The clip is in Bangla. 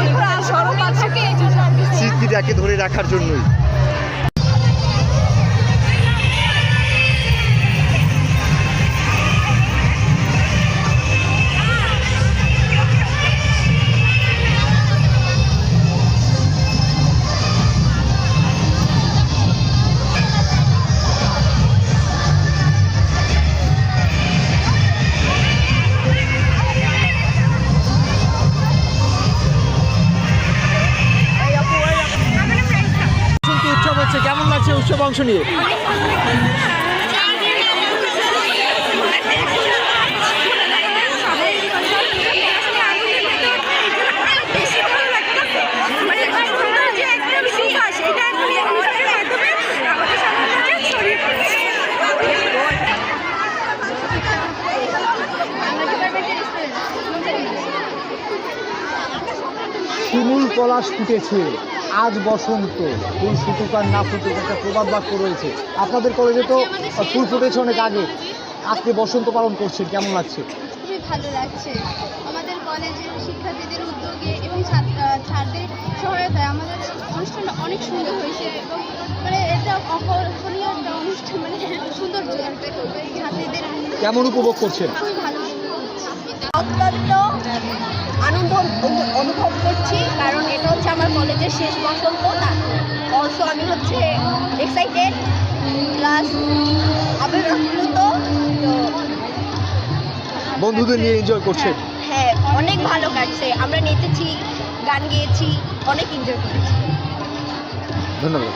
এগুলো স্মরণীয় থাকে এই জন্য আর কি? স্মৃতিটাকে ধরে রাখার জন্যই। উৎসব অংশ নিয়ে। শিমুল পলাশ ফুটেছে। আজ বসন্ত ফুল ফুটুক আর না ফুটুক একটা প্রবাদ বাক্য রয়েছে আপনাদের কলেজে তো ফুল ফুটেছে অনেক আগে আজকে বসন্ত পালন করছেন কেমন লাগছে খুবই ভালো লাগছে আমাদের কলেজের শিক্ষার্থীদের উদ্যোগে এবং ছাত্রদের সহায়তায় আমাদের অনুষ্ঠানটা অনেক সুন্দর হয়েছে এবং মানে এটা অকল্পনীয় একটা অনুষ্ঠান মানে সৌন্দর্য একটা ছাত্রীদের কেমন উপভোগ করছেন খুবই ভালো অত্যন্ত আনন্দ অনুভব করছি আমার কলেজের শেষ বসন্ত অলসো আমি হচ্ছে এক্সাইটেড প্লাস আবেগাপ্লুত তো বন্ধুদের নিয়ে এনজয় করছে। হ্যাঁ অনেক ভালো কাটছে। আমরা নেচেছি গান গেয়েছি অনেক এনজয় করেছি। ধন্যবাদ।